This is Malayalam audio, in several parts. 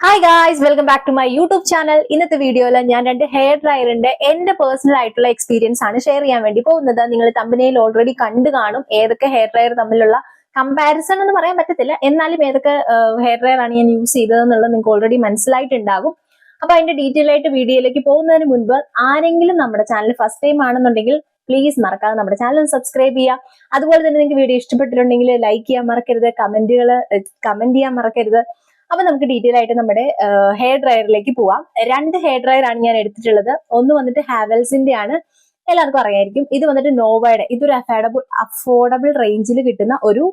Hi guys welcome back to my YouTube channel ഇന്നത്തെ വീഡിയോയിൽ ഞാൻ രണ്ട് ഹെയർ ഡ്രയറിന്റെ എന്റെ പേഴ്സണൽ ആയിട്ടുള്ള എക്സ്പീരിയൻസ് ആണ് ഷെയർ ചെയ്യാൻ വേണ്ടി പോകുന്നത്. നിങ്ങൾ തമ്പനയിൽ ഓൾറെഡി കണ്ടു കാണും ഏതൊക്കെ ഹെയർ ഡ്രയർ തമ്മിലുള്ള കമ്പാരിസൺ എന്ന് പറയാൻ പറ്റത്തില്ല. എന്നാലും ഏതൊക്കെ ഹെയർ ഡ്രയർ ആണ് ഞാൻ യൂസ് ചെയ്തതെന്നുള്ളത് നിങ്ങൾക്ക് ഓൾറെഡി മനസ്സിലായിട്ടുണ്ടാകും. അപ്പൊ അതിന്റെ ഡീറ്റെയിൽ ആയിട്ട് വീഡിയോയിലേക്ക് പോകുന്നതിന് മുൻപ് ആരെങ്കിലും നമ്മുടെ ചാനൽ ഫസ്റ്റ് ടൈം ആണെന്നുണ്ടെങ്കിൽ പ്ലീസ് മറക്കാതെ നമ്മുടെ ചാനൽ സബ്സ്ക്രൈബ് ചെയ്യുക. അതുപോലെ തന്നെ നിങ്ങൾക്ക് വീഡിയോ ഇഷ്ടപ്പെട്ടിട്ടുണ്ടെങ്കിൽ ലൈക്ക് ചെയ്യാൻ മറക്കരുത് കമന്റുകൾ കമന്റ് ചെയ്യാൻ മറക്കരുത്. അപ്പൊ നമുക്ക് ഡീറ്റെയിൽ ആയിട്ട് നമ്മുടെ ഹെയർ ഡ്രയറിലേക്ക് പോവാം. രണ്ട് ഹെയർ ഡ്രയർ ആണ് ഞാൻ എടുത്തിട്ടുള്ളത്. ഒന്ന് വന്നിട്ട് ഹാവൽസിന്റെ ആണ്. എല്ലാവർക്കും അറിയായിരിക്കും. ഇത് വന്നിട്ട് നോവയുടെ ഇതൊരു അഫോർഡബിൾ അഫോർഡബിൾ റേഞ്ചിൽ കിട്ടുന്ന ഒരു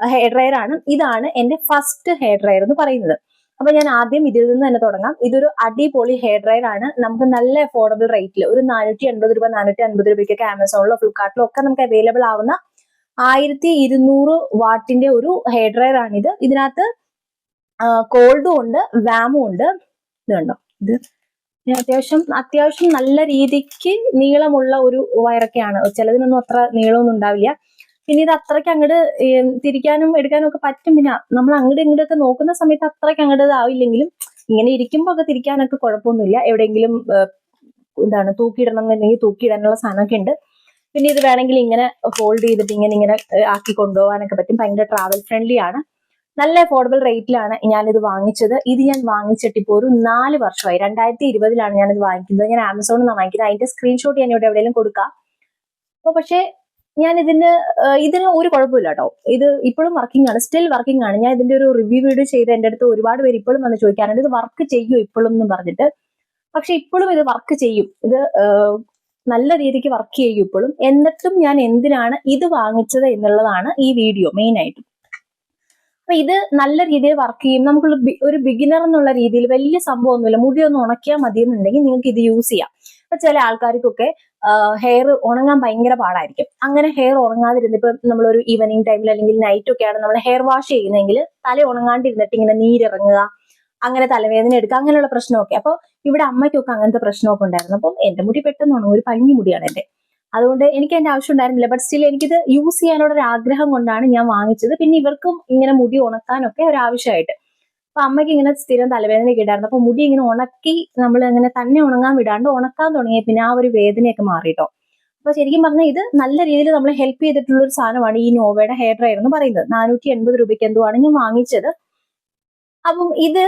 ഹെയർ ഡ്രയർ ആണ്. ഇതാണ് എന്റെ ഫസ്റ്റ് ഹെയർ ഡ്രയർ എന്ന് പറയുന്നത്. അപ്പൊ ഞാൻ ആദ്യം ഇതിൽ നിന്ന് തന്നെ തുടങ്ങാം. ഇതൊരു അടിപൊളി ഹെയർ ഡ്രയർ ആണ്. നമുക്ക് നല്ല അഫോർഡബിൾ റേറ്റിൽ ഒരു നാനൂറ്റി എൺപത് രൂപ നാനൂറ്റി അൻപത് രൂപയ്ക്കൊക്കെ ആമസോണിലോ ഫ്ലിപ്കാർട്ടിലോ ഒക്കെ നമുക്ക് അവൈലബിൾ ആവുന്ന ആയിരത്തി ഇരുന്നൂറ് വാട്ടിന്റെ ഒരു ഹെയർ ഡ്രയർ ഇത് ഇതിനകത്ത് കോൾഡും ഉണ്ട് വാമും ഉണ്ട്. ഇത് ഇത് അത്യാവശ്യം അത്യാവശ്യം നല്ല രീതിക്ക് നീളമുള്ള ഒരു വയറൊക്കെയാണ്. ചിലതിനൊന്നും അത്ര നീളമൊന്നും ഉണ്ടാവില്ല. പിന്നെ ഇത് അത്രയ്ക്ക് അങ്ങോട്ട് തിരിക്കാനും എടുക്കാനും ഒക്കെ പറ്റും. പിന്നെ നമ്മൾ അങ്ങോട്ട് ഇങ്ങോട്ടൊക്കെ നോക്കുന്ന സമയത്ത് അത്രയ്ക്ക് അങ്ങോട്ട് ഇതാവില്ലെങ്കിലും ഇങ്ങനെ ഇരിക്കുമ്പോൾ ഒക്കെ തിരിക്കാനൊക്കെ കുഴപ്പമൊന്നുമില്ല. എവിടെയെങ്കിലും എന്താണ് തൂക്കിയിടണം എന്നുണ്ടെങ്കിൽ തൂക്കിയിടാനുള്ള സാധനമൊക്കെ ഉണ്ട്. പിന്നെ ഇത് വേണമെങ്കിൽ ഇങ്ങനെ ഹോൾഡ് ചെയ്തിട്ട് ഇങ്ങനെ ഇങ്ങനെ ആക്കി കൊണ്ടുപോകാനൊക്കെ പറ്റും. ഭയങ്കര ട്രാവൽ ഫ്രണ്ട്ലി ആണ്. നല്ല അഫോർഡബിൾ റേറ്റിലാണ് ഞാനിത് വാങ്ങിച്ചത്. ഇത് ഞാൻ വാങ്ങിച്ചിട്ട് ഇപ്പോൾ ഒരു നാല് വർഷമായി. രണ്ടായിരത്തി ഇരുപതിലാണ് ഞാനിത് വാങ്ങിക്കുന്നത്. ഞാൻ ആമസോണിൽ നിന്നാണ് വാങ്ങിക്കുന്നത്. അതിന്റെ സ്ക്രീൻഷോട്ട് ഞാൻ ഇവിടെ എവിടെയെങ്കിലും കൊടുക്കാം. അപ്പോൾ പക്ഷേ ഞാൻ ഇതിന് ഇതിന് ഒരു കുഴപ്പമില്ല കേട്ടോ. ഇത് ഇപ്പോഴും വർക്കിംഗ് ആണ്. സ്റ്റിൽ വർക്കിംഗ് ആണ്. ഞാൻ ഇതിന്റെ ഒരു റിവ്യൂ വീഡിയോ ചെയ്ത് എന്റെ അടുത്ത് ഒരുപാട് പേര് ഇപ്പോഴും വന്ന് ചോദിക്കാറുണ്ട്. ഇത് വർക്ക് ചെയ്യും ഇപ്പോഴും എന്ന് പറഞ്ഞിട്ട്. പക്ഷെ ഇപ്പോഴും ഇത് വർക്ക് ചെയ്യും. ഇത് നല്ല രീതിക്ക് വർക്ക് ചെയ്യും ഇപ്പോഴും. എന്നിട്ടും ഞാൻ എന്തിനാണ് ഇത് വാങ്ങിച്ചത് എന്നുള്ളതാണ് ഈ വീഡിയോ മെയിൻ ആയിട്ടും. അപ്പൊ ഇത് നല്ല രീതിയിൽ വർക്ക് ചെയ്യും. നമുക്ക് ഒരു ബിഗിനർ എന്നുള്ള രീതിയിൽ വലിയ സംഭവമൊന്നുമില്ല. മുടി ഒന്ന് ഉണക്കിയാൽ മതി എന്നുണ്ടെങ്കിൽ നിങ്ങൾക്ക് ഇത് യൂസ് ചെയ്യാം. അപ്പൊ ചില ആൾക്കാർക്കൊക്കെ ഹെയർ ഉണങ്ങാൻ ഭയങ്കര പാടായിരിക്കും. അങ്ങനെ ഹെയർ ഉണങ്ങാതിരുന്ന് ഇപ്പൊ നമ്മളൊരു ഈവനിങ് ടൈമിൽ അല്ലെങ്കിൽ നൈറ്റ് ഒക്കെയാണ് നമ്മൾ ഹെയർ വാഷ് ചെയ്യുന്നതെങ്കിൽ തല ഉണങ്ങാണ്ടിരുന്നിട്ട് ഇങ്ങനെ നീരിറങ്ങുക അങ്ങനെ തലവേദന എടുക്കുക അങ്ങനെയുള്ള പ്രശ്നമൊക്കെ. അപ്പൊ ഇവിടെ അമ്മയ്ക്കൊക്കെ അങ്ങനത്തെ പ്രശ്നമൊക്കെ ഉണ്ടായിരുന്നു. അപ്പം എന്റെ മുടി പെട്ടെന്ന് ഉണങ്ങും. ഒരു പഞ്ഞി മുടിയാണ് എന്റെ. അതുകൊണ്ട് എനിക്ക് അതിന്റെ ആവശ്യം ഉണ്ടായിരുന്നില്ല. ബട്ട് സ്റ്റിൽ എനിക്കിത് യൂസ് ചെയ്യാനുള്ള ഒരു ആഗ്രഹം കൊണ്ടാണ് ഞാൻ വാങ്ങിച്ചത്. പിന്നെ ഇവർക്കും ഇങ്ങനെ മുടി ഉണക്കാനൊക്കെ ഒരു ആവശ്യമായിട്ട്. അപ്പൊ അമ്മയ്ക്ക് ഇങ്ങനെ സ്ഥിരം തലവേദന ഉണ്ടായിരുന്നു. അപ്പൊ മുടി ഇങ്ങനെ ഉണക്കി നമ്മൾ അങ്ങനെ തന്നെ ഉണങ്ങാൻ വിടാണ്ട് ഉണക്കാൻ തുടങ്ങിയ പിന്നെ ആ ഒരു വേദനയൊക്കെ മാറിയിട്ടോ അപ്പൊ ശരിക്കും പറഞ്ഞാൽ ഇത് നല്ല രീതിയിൽ നമ്മളെ ഹെൽപ്പ് ചെയ്തിട്ടുള്ള ഒരു സാധനമാണ് ഈ നോവയുടെ ഹെയർ ഡ്രയർ എന്ന് പറയുന്നത്. നാനൂറ്റി എൺപത് രൂപയ്ക്ക് എന്തോ ആണ് ഞാൻ വാങ്ങിച്ചത്. അപ്പം ഇത്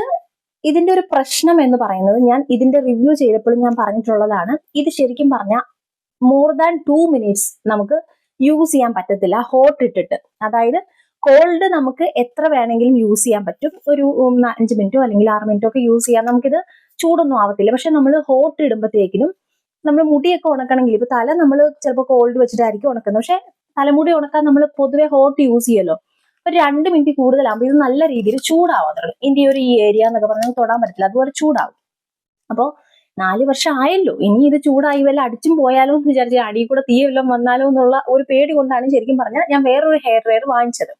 ഇതിന്റെ ഒരു പ്രശ്നം എന്ന് പറയുന്നത് ഞാൻ ഇതിന്റെ റിവ്യൂ ചെയ്തപ്പോൾ ഞാൻ പറഞ്ഞിട്ടുള്ളതാണ്. ഇത് ശരിക്കും പറഞ്ഞാൽ മോർ ദാൻ ടു മിനിറ്റ്സ് നമുക്ക് യൂസ് ചെയ്യാൻ പറ്റത്തില്ല. ഹോട്ട് ഇട്ടിട്ട്. അതായത് കോൾഡ് നമുക്ക് എത്ര വേണമെങ്കിലും യൂസ് ചെയ്യാൻ പറ്റും. ഒരു അഞ്ച് മിനിറ്റോ അല്ലെങ്കിൽ ആറ് മിനിറ്റോ ഒക്കെ യൂസ് ചെയ്യാൻ നമുക്കിത് ചൂടൊന്നും ആവത്തില്ല. പക്ഷെ നമ്മൾ ഹോട്ട് ഇടുമ്പോഴത്തേക്കിനും നമ്മൾ മുടിയൊക്കെ ഉണക്കണമെങ്കിൽ ഇപ്പൊ തല നമ്മൾ ചിലപ്പോൾ കോൾഡ് വെച്ചിട്ടായിരിക്കും ഉണക്കുന്നത്. പക്ഷെ തലമുടി ഉണക്കാൻ നമ്മൾ പൊതുവെ ഹോട്ട് യൂസ് ചെയ്യല്ലോ. ഒരു രണ്ട് മിനിറ്റ് കൂടുതലാകുമ്പോൾ ഇത് നല്ല രീതിയിൽ ചൂടാവാൻ തുടങ്ങും. ഇതിന്റെ ഒരു ഈ ഏരിയ എന്നൊക്കെ പറഞ്ഞാൽ തൊടാൻ പറ്റില്ല അതുപോലെ ചൂടാവും. അപ്പോൾ നാല് വർഷം ആയല്ലോ ഇനി ഇത് ചൂടായി വല്ല അടിച്ചും പോയാലോ എന്ന് വിചാരിച്ച അടി കൂടെ തീ വല്ലതും വന്നാലോ എന്നുള്ള ഒരു പേടി കൊണ്ടാണ് ശരിക്കും പറഞ്ഞാൽ ഞാൻ വേറൊരു ഹെയർ ഡ്രയർ വാങ്ങിച്ചത്.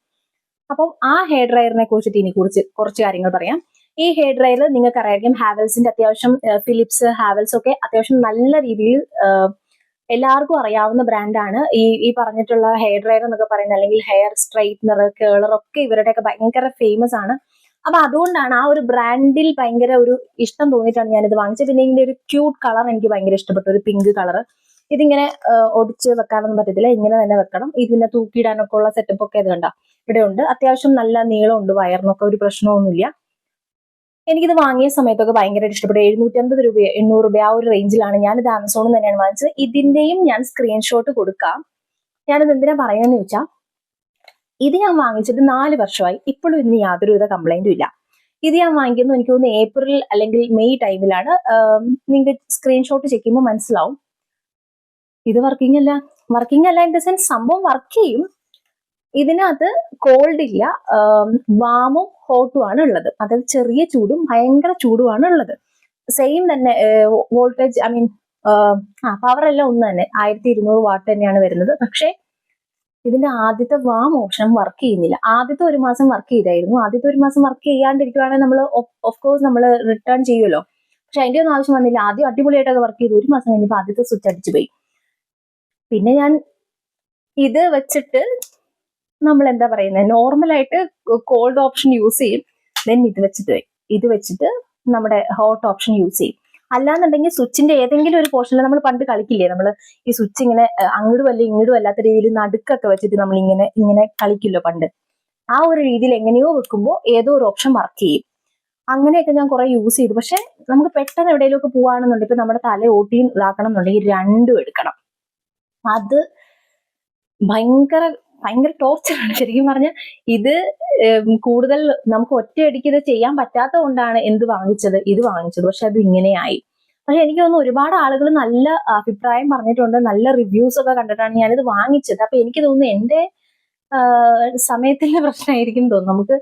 അപ്പം ആ ഹെയർ ഡ്രയറിനെ കുറിച്ചിട്ട് ഇനി കുറിച്ച് കുറച്ച് കാര്യങ്ങൾ പറയാം. ഈ ഹെയർ ഡ്രയർ നിങ്ങൾക്ക് അറിയാം ഹാവൽസിന്റെ അത്യാവശ്യം ഫിലിപ്സ് ഹാവൽസ് ഒക്കെ അത്യാവശ്യം നല്ല രീതിയിൽ എല്ലാവർക്കും അറിയാവുന്ന ബ്രാൻഡാണ് ഈ ഈ പറഞ്ഞിട്ടുള്ള ഹെയർ ഡ്രയർ എന്നൊക്കെ പറയുന്നത് അല്ലെങ്കിൽ ഹെയർ സ്ട്രൈറ്റ്നർ കേളർ ഒക്കെ ഇവരുടെയൊക്കെ ഭയങ്കര ഫേമസ് ആണ്. അപ്പൊ അതുകൊണ്ടാണ് ആ ഒരു ബ്രാൻഡിൽ ഭയങ്കര ഒരു ഇഷ്ടം തോന്നിയിട്ടാണ് ഞാനിത് വാങ്ങിച്ചത്. പിന്നെ ഇതിന്റെ ഒരു ക്യൂട്ട് കളർ എനിക്ക് ഭയങ്കര ഇഷ്ടപ്പെട്ടു. ഒരു പിങ്ക് കളർ ഇതിങ്ങനെ ഒടിച്ച് വെക്കാനൊന്നും പറ്റത്തില്ല. ഇങ്ങനെ തന്നെ വെക്കണം. ഇതിനെ തൂക്കിയിടാനൊക്കെ ഉള്ള സെറ്റപ്പ് ഒക്കെ ഇത് കണ്ട. ഇവിടെ ഉണ്ട്. അത്യാവശ്യം നല്ല നീളമുണ്ട് വയറിനൊക്കെ ഒരു പ്രശ്നമൊന്നുമില്ല. എനിക്കിത് വാങ്ങിയ സമയത്തൊക്കെ ഭയങ്കരമായിട്ട് ഇഷ്ടപ്പെട്ടു. എഴുന്നൂറ്റമ്പത് രൂപ എണ്ണൂറ് രൂപ ആ ഒരു റേഞ്ചിലാണ് ഞാനിത് ആമസോണിൽ തന്നെയാണ് വാങ്ങിച്ചത്. ഇതിന്റെയും ഞാൻ സ്ക്രീൻഷോട്ട് കൊടുക്കാം. ഞാനിത് എന്തിനാ പറയുന്നതെന്ന് ചോദിച്ചാൽ ഇത് ഞാൻ വാങ്ങിച്ചിട്ട് നാല് വർഷമായി. ഇപ്പോഴും ഇതിന് യാതൊരുവിധ കംപ്ലൈന്റും ഇല്ല. ഇത് ഞാൻ വാങ്ങിക്കുന്നു. എനിക്ക് തോന്നുന്നു ഏപ്രിൽ അല്ലെങ്കിൽ മെയ് ടൈമിലാണ് നിങ്ങൾക്ക് സ്ക്രീൻഷോട്ട് ചെയ്യുമ്പോൾ മനസ്സിലാവും. ഇത് വർക്കിംഗ് അല്ല. വർക്കിംഗ് അല്ല ഇൻ ദ സെൻസ് സംഭവം വർക്ക് ചെയ്യും. ഇതിനകത്ത് കോൾഡ് ഇല്ല. വാമും ഹോട്ടും ആണ് ഉള്ളത്. അതായത് ചെറിയ ചൂടും ഭയങ്കര ചൂടുമാണ് ഉള്ളത്. സെയിം തന്നെ വോൾട്ടേജ് ഐ മീൻ ആ പവർ എല്ലാം ഒന്ന് തന്നെ. ആയിരത്തി ഇരുന്നൂറ് വാട്ട് തന്നെയാണ് വരുന്നത്. പക്ഷേ ഇതിന്റെ ആദ്യത്തെ വാം ഓപ്ഷൻ വർക്ക് ചെയ്യുന്നില്ല. ആദ്യത്തെ ഒരു മാസം വർക്ക് ചെയ്തായിരുന്നു. ആദ്യത്തെ ഒരു മാസം വർക്ക് ചെയ്യാണ്ടിരിക്കുവാണെങ്കിൽ നമ്മൾ ഓഫ് കോഴ്സ് നമ്മൾ റിട്ടേൺ ചെയ്യുമല്ലോ പക്ഷെ അതിന്റെ ഒന്നും ആവശ്യം വന്നില്ല. ആദ്യം അടിപൊളിയായിട്ടൊക്കെ വർക്ക് ചെയ്തു. ഒരു മാസം കഴിഞ്ഞപ്പോൾ ആദ്യത്തെ സ്വിച്ച് അടിച്ചു പോയി. പിന്നെ ഞാൻ ഇത് വെച്ചിട്ട് നമ്മൾ എന്താ പറയുന്നത് നോർമലായിട്ട് കോൾഡ് ഓപ്ഷൻ യൂസ് ചെയ്യും. ദെൻ ഇത് വെച്ചിട്ട് ഇത് വെച്ചിട്ട് നമ്മുടെ ഹോട്ട് ഓപ്ഷൻ യൂസ് ചെയ്യും. അല്ലാന്നുണ്ടെങ്കിൽ സ്വിച്ചിന്റെ ഏതെങ്കിലും ഒരു പോർഷനിൽ നമ്മൾ പണ്ട് കളിക്കില്ലേ? നമ്മൾ ഈ സ്വിച്ച് ഇങ്ങനെ അങ്ങോട്ടും അല്ല ഇങ്ങോട്ടും അല്ലാത്ത രീതിയിൽ നടുക്കൊക്കെ വെച്ചിട്ട് നമ്മൾ ഇങ്ങനെ ഇങ്ങനെ കളിക്കില്ലോ പണ്ട്. ആ ഒരു രീതിയിൽ എങ്ങനെയോ വെക്കുമ്പോൾ ഏതോ ഒരു ഓപ്ഷൻ വർക്ക് ചെയ്യും. അങ്ങനെയൊക്കെ ഞാൻ കുറെ യൂസ് ചെയ്തു. പക്ഷെ നമുക്ക് പെട്ടെന്ന് എവിടെയെങ്കിലുമൊക്കെ പോവാണെന്നുണ്ടെങ്കിൽ നമ്മുടെ തല ഓട്ടി ഇതാക്കണം എന്നുണ്ടെങ്കിൽ രണ്ടും എടുക്കണം. അത് ഭയങ്കര ഭയങ്കര ടോർച്ചറാണ് ശരിക്കും പറഞ്ഞാൽ ഇത് കൂടുതൽ നമുക്ക് ഒറ്റയടിക്ക് ഇത് ചെയ്യാൻ പറ്റാത്തത് കൊണ്ടാണ് എന്ത് വാങ്ങിച്ചത് ഇത് വാങ്ങിച്ചത്. പക്ഷെ അത് ഇങ്ങനെയായി. പക്ഷെ എനിക്ക് തോന്നുന്നു ഒരുപാട് ആളുകൾ നല്ല അഭിപ്രായം പറഞ്ഞിട്ടുണ്ട് നല്ല റിവ്യൂസ് ഒക്കെ കണ്ടിട്ടാണ് ഞാനിത് വാങ്ങിച്ചത്. അപ്പൊ എനിക്ക് തോന്നുന്നു എന്റെ സമയത്തിന്റെ പ്രശ്നമായിരിക്കും തോന്നുന്നു. നമുക്ക്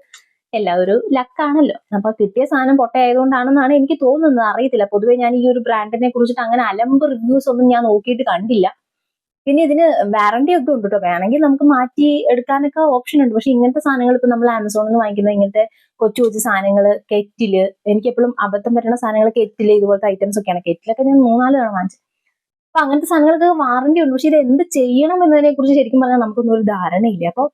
എല്ലാവരും ഒരു ലക്കാണല്ലോ. അപ്പൊ കിട്ടിയ സാധനം പൊട്ടയായതുകൊണ്ടാണെന്നാണ് എനിക്ക് തോന്നുന്നത്. അറിയത്തില്ല. പൊതുവെ ഞാൻ ഈ ഒരു ബ്രാൻഡിനെ കുറിച്ചിട്ട് അങ്ങനെ അലമ്പ് റിവ്യൂസ് ഒന്നും ഞാൻ നോക്കിയിട്ട് കണ്ടില്ല. പിന്നെ ഇതിന് വാറണ്ടി ഒക്കെ ഉണ്ട് കേട്ടോ വേണമെങ്കിൽ നമുക്ക് മാറ്റി എടുക്കാനൊക്കെ ഓപ്ഷൻ ഉണ്ട്. പക്ഷെ ഇങ്ങനത്തെ സാധനങ്ങൾ ഇപ്പൊ നമ്മൾ ആമസോണിൽ നിന്ന് വാങ്ങിക്കുന്ന ഇങ്ങനത്തെ കൊച്ചു കൊച്ചു സാധനങ്ങൾ കെറ്റിൽ എനിക്ക് എപ്പോഴും അബദ്ധം പറ്റുന്ന സാധനങ്ങൾ കെറ്റിൽ ഇതുപോലത്തെ ഐറ്റംസ് ഒക്കെയാണ്. കെറ്റിലൊക്കെ ഞാൻ മൂന്നാൽ തവണ വാങ്ങിച്ചത് അപ്പൊ അങ്ങനത്തെ സാധനങ്ങൾക്ക് വാറണ്ടി ഉണ്ട്. പക്ഷെ ഇത് എന്ത് ചെയ്യണം എന്നതിനെ കുറിച്ച് ശരിക്കും പറഞ്ഞാൽ നമുക്കൊന്നും ഒരു ധാരണയില്ല. അപ്പൊ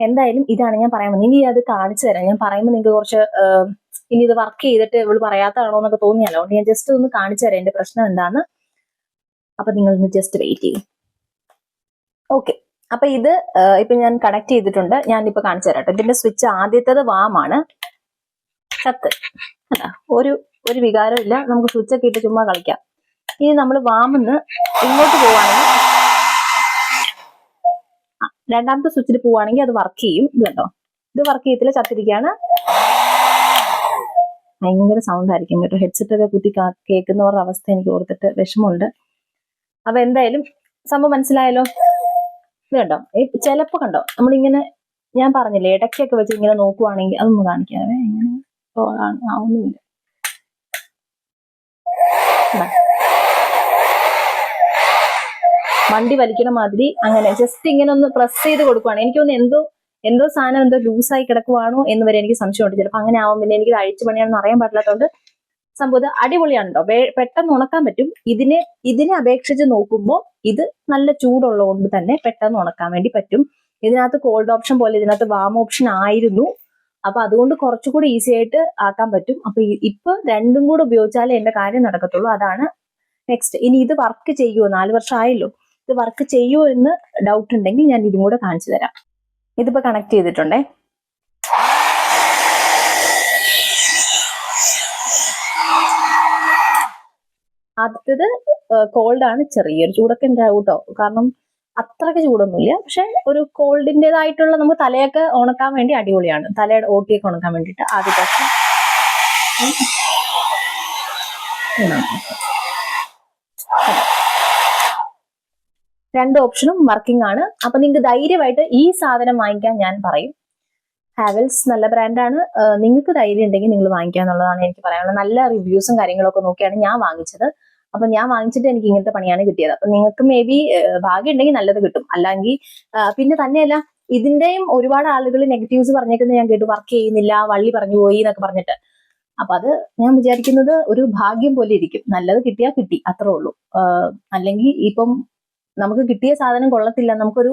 എന്തായാലും ഇതാണ് ഞാൻ പറയാൻ ഇനി അത് കാണിച്ചു തരാം. ഞാൻ പറയുമ്പോൾ നിങ്ങൾക്ക് കുറച്ച് ഇനി ഇത് വർക്ക് ചെയ്തിട്ട് ഇവൾ പറയാത്തതാണോ എന്നൊക്കെ തോന്നിയാലോ. അതുകൊണ്ട് ഞാൻ ജസ്റ്റ് ഒന്ന് കാണിച്ചു തരാം. എന്റെ പ്രശ്നം എന്താന്ന്. അപ്പൊ നിങ്ങൾ ജസ്റ്റ് വെയിറ്റ് ചെയ്യും. ഓക്കെ അപ്പൊ ഇത് ഇപ്പൊ ഞാൻ കണക്ട് ചെയ്തിട്ടുണ്ട്. ഞാൻ ഇപ്പൊ കാണിച്ചു തരാം ഇതിന്റെ സ്വിച്ച് ആദ്യത്തേത് വാമാണ് കത്ത് ഒരു ഒരു വികാരം ഇല്ല. നമുക്ക് സ്വിച്ച് ഒക്കെ ഇട്ട് ചുമ്മാ കളിക്കാം. ഇനി നമ്മൾ വാമെന്ന് ഇങ്ങോട്ട് പോവാണെങ്കിൽ രണ്ടാമത്തെ സ്വിച്ചിൽ പോവാണെങ്കിൽ അത് വർക്ക് ചെയ്യും. ഇത് കണ്ടോ? ഇത് വർക്ക് ചെയ്യത്തില്ല ചത്തിരിക്കുകയാണ്. ഭയങ്കര സൗണ്ട് ആയിരിക്കും കേട്ടോ. ഹെഡ്സെറ്റ് ഒക്കെ കുത്തി കേൾക്കുന്നവരുടെ അവസ്ഥ എനിക്ക് ഓർത്തിട്ട് വിഷമമുണ്ട്. അപ്പൊ എന്തായാലും സംഭവം മനസ്സിലായല്ലോ? ഇത് കണ്ടോ ഈ ചിലപ്പോ കണ്ടോ? നമ്മളിങ്ങനെ ഞാൻ പറഞ്ഞില്ലേ ഇടയ്ക്കൊക്കെ വെച്ച് ഇങ്ങനെ നോക്കുവാണെങ്കിൽ അതൊന്ന് കാണിക്കാവേ ഇങ്ങനെ. ഒന്നുമില്ല. വണ്ടി വലിക്കണ മാതിരി അങ്ങനെ ജസ്റ്റ് ഇങ്ങനെ ഒന്ന് പ്രസ് ചെയ്ത് കൊടുക്കുവാണ്. എനിക്ക് ഒന്ന് എന്തോ എന്തോ സാധനം എന്തോ ലൂസായി കിടക്കുവാണോ എന്ന് വരെ എനിക്ക് സംശയമുണ്ട്. ചിലപ്പോൾ അങ്ങനെ ആവാൻ പിന്നെ എനിക്ക് അഴിച്ചു പണിയാണെന്ന് അറിയാൻ പറ്റാത്തതുകൊണ്ട് സംഭവം ഇത് അടിപൊളിയാണ് കേട്ടോ പെട്ടെന്ന് ഉണക്കാൻ പറ്റും. ഇതിനെ ഇതിനെ അപേക്ഷിച്ച് നോക്കുമ്പോൾ ഇത് നല്ല ചൂടുള്ളതുകൊണ്ട് തന്നെ പെട്ടെന്ന് ഉണക്കാൻ വേണ്ടി പറ്റും. ഇതിനകത്ത് കോൾഡ് ഓപ്ഷൻ പോലെ ഇതിനകത്ത് വാം ഓപ്ഷൻ ആയിരുന്നു. അപ്പൊ അതുകൊണ്ട് കുറച്ചുകൂടി ഈസി ആയിട്ട് ആക്കാൻ പറ്റും. അപ്പൊ ഇപ്പൊ രണ്ടും കൂടെ ഉപയോഗിച്ചാലേ എന്റെ കാര്യം നടക്കത്തുള്ളൂ. അതാണ് നെക്സ്റ്റ് ഇനി ഇത് വർക്ക് ചെയ്യുമോ നാല് വർഷം ആയല്ലോ ഇത് വർക്ക് ചെയ്യുമോ എന്ന് ഡൗട്ട് ഉണ്ടെങ്കിൽ ഞാൻ ഇതും കൂടെ കാണിച്ചു തരാം. ഇതിപ്പോ കണക്ട് ചെയ്തിട്ടുണ്ടേ. ആദ്യത്തേത് ആണ് ചെറിയൊരു ചൂടൊക്കെ ഉണ്ടാവും കേട്ടോ കാരണം അത്രയ്ക്ക് ചൂടൊന്നുമില്ല. പക്ഷെ ഒരു കോൾഡിന്റെതായിട്ടുള്ള നമുക്ക് തലയൊക്കെ ഉണക്കാൻ വേണ്ടി അടിപൊളിയാണ്. തലയുടെ ഓട്ടിയൊക്കെ ഉണക്കാൻ വേണ്ടിയിട്ട് ആദ്യത്തെ. രണ്ട് ഓപ്ഷനും വർക്കിംഗ് ആണ്. അപ്പൊ നിങ്ങൾക്ക് ധൈര്യമായിട്ട് ഈ സാധനം വാങ്ങിക്കാൻ ഞാൻ പറയും. ഹാവൽസ് നല്ല ബ്രാൻഡാണ് നിങ്ങൾക്ക് ധൈര്യം ഉണ്ടെങ്കിൽ നിങ്ങൾ വാങ്ങിക്കുക എന്നുള്ളതാണ് എനിക്ക് പറയാനുള്ളത്. നല്ല റിവ്യൂസും കാര്യങ്ങളൊക്കെ നോക്കിയാണ് ഞാൻ വാങ്ങിച്ചത്. അപ്പൊ ഞാൻ വാങ്ങിച്ചിട്ട് എനിക്ക് ഇങ്ങനത്തെ പണിയാണ് കിട്ടിയത്. അപ്പൊ നിങ്ങൾക്ക് മേ ബി ഭാഗ്യം ഉണ്ടെങ്കിൽ നല്ലത് കിട്ടും. അല്ലെങ്കിൽ പിന്നെ തന്നെയല്ല ഇതിന്റെയും ഒരുപാട് ആളുകൾ നെഗറ്റീവ്സ് പറഞ്ഞേക്കുന്നത് ഞാൻ കേട്ടു. വർക്ക് ചെയ്യുന്നില്ല വള്ളി പറഞ്ഞു പോയി എന്നൊക്കെ പറഞ്ഞിട്ട്. അപ്പൊ അത് ഞാൻ വിചാരിക്കുന്നത് ഒരു ഭാഗ്യം പോലെ ഇരിക്കും. നല്ലത് കിട്ടിയാൽ കിട്ടി അത്രേ ഉള്ളൂ. അല്ലെങ്കിൽ ഇപ്പം നമുക്ക് കിട്ടിയ സാധനം കൊള്ളത്തില്ല. നമുക്കൊരു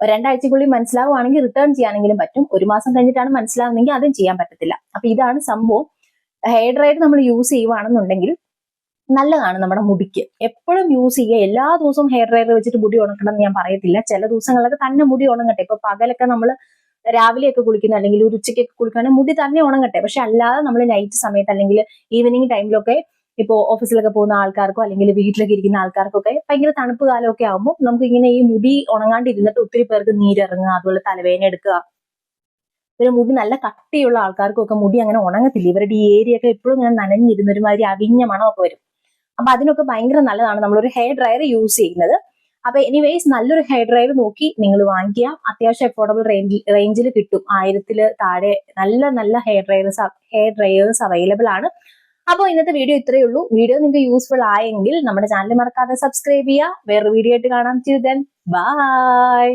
രണ്ടാഴ്ചക്കുള്ളിൽ മനസ്സിലാവുകയാണെങ്കിൽ റിട്ടേൺ ചെയ്യാനെങ്കിലും പറ്റും. ഒരു മാസം കഴിഞ്ഞിട്ടാണ് മനസ്സിലാവുന്നെങ്കിൽ അതും ചെയ്യാൻ പറ്റത്തില്ല. അപ്പൊ ഇതാണ് സംഭവം. ഹെയർ ഡ്രയർ നമ്മൾ യൂസ് ചെയ്യുവാണെന്നുണ്ടെങ്കിൽ നല്ലതാണ് നമ്മുടെ മുടിക്ക്. എപ്പോഴും യൂസ് ചെയ്യുക. എല്ലാ ദിവസവും ഹെയർ ഡ്രയർ വെച്ചിട്ട് മുടി ഉണക്കണം എന്ന് ഞാൻ പറയത്തില്ല. ചില ദിവസങ്ങളിലൊക്കെ തന്നെ മുടി ഉണങ്ങട്ടെ. ഇപ്പൊ പകലൊക്കെ നമ്മൾ രാവിലെയൊക്കെ കുളിക്കുന്ന അല്ലെങ്കിൽ ഒരു ഉച്ചയ്ക്കൊക്കെ കുളിക്കുകയാണെങ്കിൽ മുടി തന്നെ ഉണങ്ങട്ടെ. പക്ഷെ അല്ലാതെ നമ്മൾ നൈറ്റ് സമയത്ത് അല്ലെങ്കിൽ ഈവനിങ് ടൈമിലൊക്കെ ഇപ്പോൾ ഓഫീസിലൊക്കെ പോകുന്ന ആൾക്കാർക്കോ അല്ലെങ്കിൽ വീട്ടിലൊക്കെ ഇരിക്കുന്ന ആൾക്കാർക്കൊക്കെ ഭയങ്കര തണുപ്പ് കാലമൊക്കെ ആകുമ്പോൾ നമുക്ക് ഇങ്ങനെ ഈ മുടി ഉണങ്ങാണ്ടിരുന്നിട്ട് ഒത്തിരി പേർക്ക് നീരിറങ്ങുക അതുപോലെ തലവേദന എടുക്കുക. പിന്നെ മുടി നല്ല കട്ടിയുള്ള ആൾക്കാർക്കൊക്കെ മുടി അങ്ങനെ ഉണങ്ങത്തില്ല. ഇവരുടെ ഈ ഏരിയ ഒക്കെ എപ്പോഴും ഇങ്ങനെ നനഞ്ഞിരുന്ന ഒരുമാതിരി അവിഞ്ഞ മണമൊക്കെ വരും. അപ്പൊ അതിനൊക്കെ ഭയങ്കര നല്ലതാണ്. നമ്മളൊരു ഹെയർ ഡ്രയർ യൂസ് ചെയ്യുന്നത്. അപ്പൊ എനിവേസ് നല്ലൊരു ഹെയർ ഡ്രയർ നോക്കി നിങ്ങൾ വാങ്ങിക്കുക. അത്യാവശ്യം അഫോർഡബിൾ റേഞ്ചിൽ കിട്ടും. ആയിരത്തിൽ താഴെ നല്ല നല്ല hair dryers hair dryers available ആണ്. അപ്പോൾ ഇന്നത്തെ വീഡിയോ ഇത്രയേ ഉള്ളൂ. വീഡിയോ നിങ്ങൾക്ക് യൂസ്ഫുൾ ആയെങ്കിൽ നമ്മുടെ ചാനൽ മറക്കാതെ സബ്സ്ക്രൈബ് ചെയ്യുക. വേറൊരു വീഡിയോ ആയിട്ട് കാണാം. ചെയ്തൻ ബൈ